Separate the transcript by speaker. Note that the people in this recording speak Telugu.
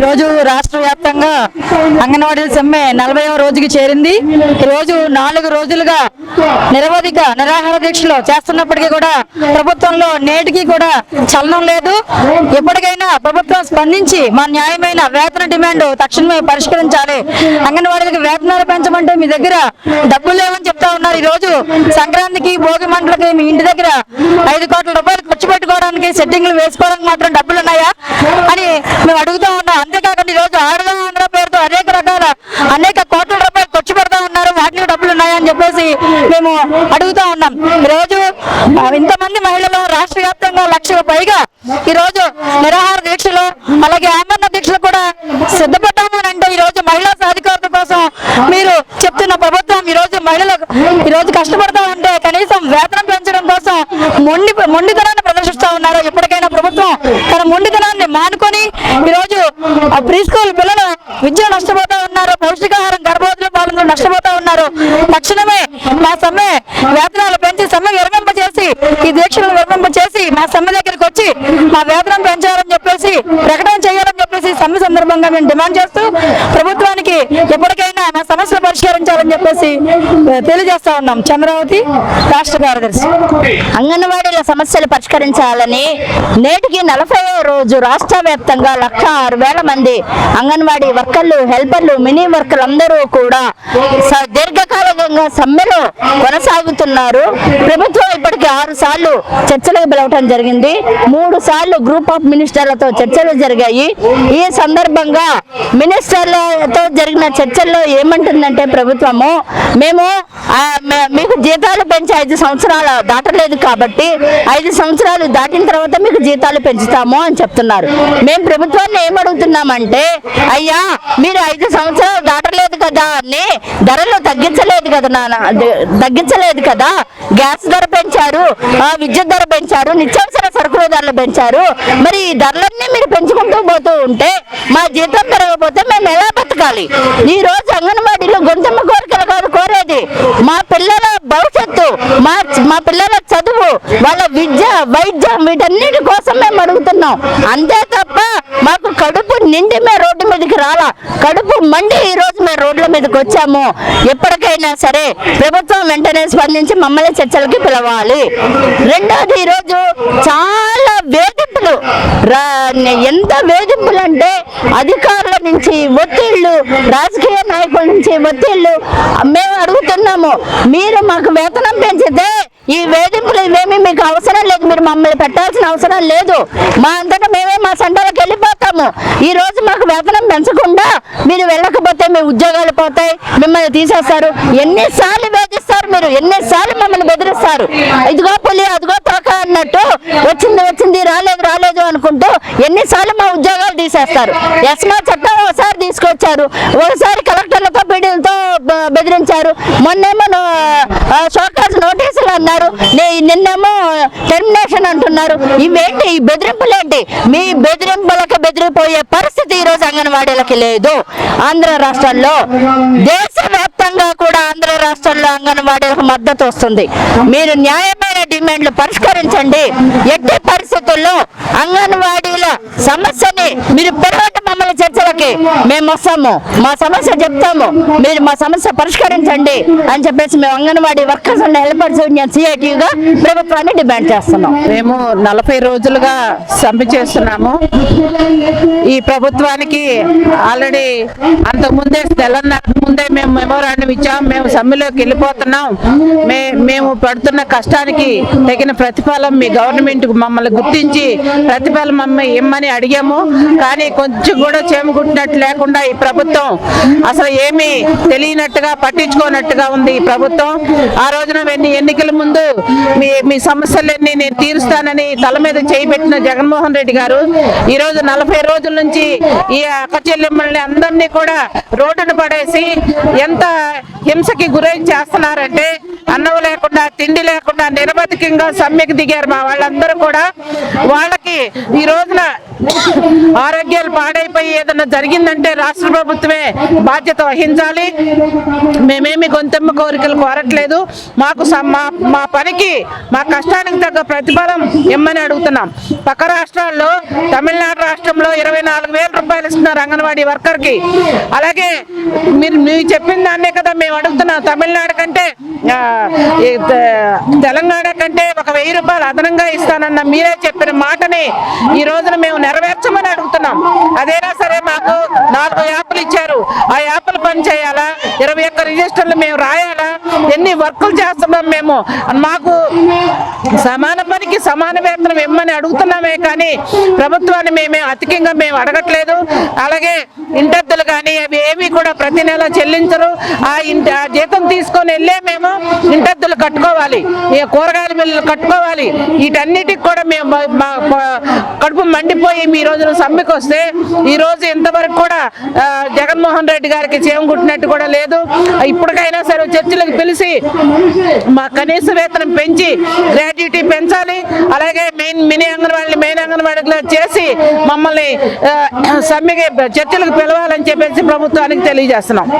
Speaker 1: ఈరోజు రాష్ట్ర వ్యాప్తంగా అంగన్వాడీ సమ్మె నలభైవ రోజుకి చేరింది. ఈరోజు నాలుగు రోజులుగా నిరవధిక నిరాహార దీక్షలు చేస్తున్నప్పటికీ కూడా ప్రభుత్వంలో నేటికి కూడా చలనం లేదు. ఇప్పటికే ప్రభుత్వం స్పందించి మా న్యాయమైన వేతన డిమాండ్ తక్షణమే పరిష్కరించాలి. అంగన్వాడీలకు వేతనాలు పెంచమంటే మీ దగ్గర డబ్బులు లేవని చెప్తా ఉన్నారు. ఈ రోజు సంక్రాంతికి భోగి మంటలకి మీ ఇంటి దగ్గర ఐదు కోట్ల రూపాయలు ఖర్చు పెట్టుకోవడానికి సెట్టింగ్లు వేసుకోవడానికి మాత్రం డబ్బులు ఉన్నాయా అని మేము అడుగుతా ఉన్నాం. అంతేకాకుండా ఈ రోజు ఆడదా ఆంధ్ర పేరుతో అనేక రకాల అనేక కోట్ల రూపాయలు ఖర్చు పెడతా ఉన్నారు. వాటికి డబ్బులు ఉన్నాయా అని చెప్పేసి మేము అడుగుతా ఉన్నాం. ఈరోజు రోజు ఇంతమంది మహిళలు రాష్ట్ర వ్యాప్తంగా లక్షకు పైగా ఈ రోజు నిరాహార దీక్షలు అలాగే ఆమరణ దీక్షలు కూడా సిద్ధపడ్డాము అంటే ఈ రోజు మహిళా సాధికారత కోసం మీరు చెప్తున్న ప్రభుత్వం ఈ రోజు మహిళలు ఈ రోజు కష్టపడతా ఉంటే కనీసం వేతనం పెంచడం కోసం మొండి మొండితనాన్ని ప్రదర్శిస్తా ఉన్నారు. ఎప్పటికైనా ప్రభుత్వం తన మొండితనాన్ని మానుకొని ఈ రోజు ప్రీ స్కూల్ పిల్లలు విద్య నష్టపోతా ఉన్నారు పౌష్టికాహారం గర్భవతులు పాలనలు నష్టపోతా ఉన్నారు. తక్షణమే మా సమ్మె వేతనాలు పెంచి సమ్మె విరమింప ఈ దీక్షలను విరమింప చేసి మా సమ్మె దగ్గరికి వచ్చి మా వేతనం పెంచాలని చెప్పేసి ప్రకటన చేయాలని చెప్పేసి సమ్మె సందర్భంగా మేము డిమాండ్ చేస్తూ ప్రభుత్వానికి ఎప్పటికైనా మా సమస్యలు పరిష్కరించాలని చెప్పేసి తెలియజేస్తా ఉన్నాం చంద్రావతి రాష్ట్ర కార్యదర్శి.
Speaker 2: అంగన్వాడీల సమస్యలు పరిష్కరించాలని నేటికి నలభై రోజు రాష్ట్ర వ్యాప్తంగా లక్ష ఆరు వేల మంది అంగన్వాడీ వర్కర్లు హెల్పర్లు మినీ వర్కర్లు అందరూ కూడా స- దీర్ఘకాలికంగా సమ్మెలో కొనసాగుతున్నారు. ప్రభుత్వం ఇప్పటికి ఆరు సార్లు చర్చలకు పిలవటం జరిగింది. మూడు సార్లు గ్రూప్ ఆఫ్ మినిస్టర్లతో చర్చలు జరిగాయి. ఈ సందర్భంగా మినిస్టర్లతో జరిగిన చర్చల్లో ఏమంటుందంటే ప్రభుత్వము మేము మీకు జీతాలు పెంచి ఐదు సంవత్సరాలు దాటలేదు కాబట్టి ఐదు సంవత్సరాలు దాటిన తర్వాత మీకు జీతాలు పెంచుతాము అని చెప్తున్నారు. మేము ప్రభుత్వాన్ని ఏమడుగుతున్నామంటే అయ్యా మీరు ఐదు సంవత్సరాలు ధరలు తగ్గించలేదు కదా నాన్న. తగ్గించలేదు కదా. గ్యాస్ ధర పెంచారు ఆ, విద్యుత్ ధర పెంచారు నిత్యావసర సరుకుల ధరలు పెంచారు. మరి ఈ ధరలన్నీ మీరు పెంచుకుంటూ పోతూ ఉంటే మా జీతం పెరగకపోతే మేము ఎలా బతకాలి? ఈ రోజు అంగన్వాడీలో గొంతమ్మ కోరికలు కోరేది మా పిల్లల భవిష్యత్తు మా మా పిల్లల చదువు వాళ్ళ విద్య వైద్యం వీటన్నిటి కోసం మేము అడుగుతున్నాం. అంతే తప్ప మాకు కడుపు నిండి మేము రోడ్డు మీదకి రాలా. కడుపు మండి ఈ రోజు మేము రోడ్ల మీదకి వచ్చాము. ఎప్పటికైనా సరే ప్రభుత్వం వెంటనే స్పందించి మమ్మల్ని చర్చలకి పిలవాలి. రెండోది ఈరోజు చాలా వేధింపులు. ఎంత వేధింపులు అంటే అధికారుల నుంచి ఒత్తిళ్ళు రాజకీయ నాయకుల నుంచి ఒత్తిళ్ళు. మేము అడుగుతున్నాము మీరు మాకు వేతనం పెంచితే ఈ వేధింపులు ఇవేమి మీకు అవసరం లేదు. మీరు మమ్మల్ని పెట్టాల్సిన అవసరం లేదు. మా అంతటా మేమే మా సంటాలకు వెళ్ళిపోతాము. ఈ రోజు మాకు వేతనం పెంచకుండా మీరు వెళ్ళకపోతే మీ ఉద్యోగాలు పోతాయి మిమ్మల్ని తీసేస్తారు. ఎన్నిసార్లు వేధిస్తారు మీరు? ఎన్నిసార్లు మమ్మల్ని బెదిరిస్తారు? ఇదిగో పులి అదిగో తోక అన్నట్టు వచ్చింది వచ్చింది రాలేదు రాలేదు అనుకుంటూ ఎన్నిసార్లు మా ఉద్యోగాలు తీసేస్తారు? ఎస్మా చట్టం ఒకసారి తీసుకొచ్చారు. ఒకసారి బెదిరించారు. మొన్నేమో షోకాస్ నోటీసులు అన్నారు. నే- నిన్నేమో టెర్మినేషన్ అంటున్నారు. ఇవేంటి ఈ బెదిరింపులు ఏంటి మీ బెదిరింపులకు బెదిరిపోయే పరిస్థితి ఈరోజు రోజు అంగన్వాడీలకి లేదు. ఆంధ్ర రాష్ట్రంలో దేశవ్యాప్తంగా కూడా ఆంధ్ర రాష్ట్రంలో అంగన్వాడీలకు మద్దతు వస్తుంది. మీరు న్యాయమైన డిమాండ్లు పరిష్కరించండి. ఎట్టి పరిస్థితుల్లో అంగన్వాడీల సమస్యని మీరు మమ్మల్ని చర్చలకి మేము వస్తాము. మా సమస్య చెప్తాము. మీరు మా సమస్య పరిష్కరించండి అని చెప్పేసి మేము Anganwadi workers and helpers union సిఐటిగా ప్రభుత్వాన్ని డిమాండ్ చేస్తున్నాం.
Speaker 3: మేము నలభై రోజులుగా సమ్మె చేస్తున్నాము. ఈ ప్రభుత్వానికి ఆల్రెడీ అంతకుముందే తెలంగాణ ముందే మేము మెమోరాండం ఇచ్చాము మేము సమ్మెలోకి వెళ్ళిపోతున్నాం. మే మేము పడుతున్న కష్టానికి తగిన ప్రతిఫలం మీ గవర్నమెంట్ మమ్మల్ని గుర్తించి ప్రతిఫలం మమ్మల్ని ఇమ్మని అడిగాము. కానీ కొంచెం కూడా చేముకుంటున్నట్టు లేకుండా ఈ ప్రభుత్వం అసలు ఏమీ తెలియనట్టుగా పట్టించుకోనట్టుగా ఉంది ఈ ప్రభుత్వం. ఆ రోజున ఎన్ని ఎన్నికల ముందు మీ మీ సమస్యలన్నీ నేను తీరుస్తానని తల మీద చేయబెట్టిన జగన్మోహన్ రెడ్డి గారు ఈరోజు నలభై రోజుల నుంచి ఈ అక్క చెల్లెమ్మల్ని అందరినీ కూడా రోడ్డున పడేసి ఎంత హింసకి గురై చేస్తున్నారంటే అన్నం లేకుండా తిండి లేకుండా నిరవధికంగా సమ్మెకు దిగారు మా వాళ్ళందరూ కూడా. వాళ్ళకి ఈ రోజున ఆరోగ్యాలు పాడైపోయి ఏదైనా జరిగిందంటే రాష్ట్ర ప్రభుత్వమే బాధ్యత వహించాలి. మేమేమి గొంతెమ్మ కోరికలు కోరట్లేదు. మాకు మా పనికి మా కష్టానికి తగ్గ ప్రతిఫలం ఇమ్మని అడుగుతున్నాం. పక్క రాష్ట్రాల్లో తమిళనాడు రాష్ట్రంలో ఇరవై నాలుగు రూపాయలు ఇస్తున్నారు అంగన్వాడీ వర్కర్కి. అలాగే మీరు మీరు చెప్పిన దాన్నే కదా మేము అడుగుతున్నాం. తమిళనాడు కంటే తెలంగాణ కంటే ఒక వెయ్యి రూపాయలు అదనంగా ఇస్తానన్న మీరే చెప్పిన మాటని ఈ రోజున మేము నెరవేర్చమని అడుగుతున్నాం. అదేనా సరే మాకు నాలుగు యాప్లు ఇచ్చారు. ఆ యాప్ పని చేయాలా? ఇరవై ఒక్క రిజిస్టర్లు మేము రాయాలా? ఎన్ని వర్కులు చేస్తున్నాం మేము? మాకు సమాన పనికి సమాన వేతనం ఇమ్మని అడుగుతున్నామే కానీ ప్రభుత్వాన్ని మేమే అధికంగా మేము అడగట్లేదు. అలాగే ఇంటద్దులు కానీ అవి ఏవి కూడా ప్రతి నెల చెల్లించరు. ఆ ఇంటి ఆ జీతం తీసుకొని వెళ్ళే మేము ఇంటద్దులు కట్టుకోవాలి. ఈ కూరగాయల బిల్లులు కట్టుకోవాలి. వీటన్నిటికి కూడా మేము కడుపు మండిపోయి మీ రోజున సమ్మెకి వస్తే ఈరోజు ఇంతవరకు కూడా జగన్మోహన్ రెడ్డి గారికి చేయం కుట్టినట్టు కూడా లేదు. ఇప్పటికైనా సరే చర్చలకు పిలిచి మా కనీస వేతనం పెంచి గ్రాడ్యుటీ పెంచాలి. అలాగే మెయిన్ మినీ అంగన్వాడీ మెయిన్ అంగన్వాడీలో చేసి మమ్మల్ని సమ్మెకి చర్చలకు పిలవాలని చెప్పేసి ప్రభుత్వానికి తెలియజేస్తున్నాం.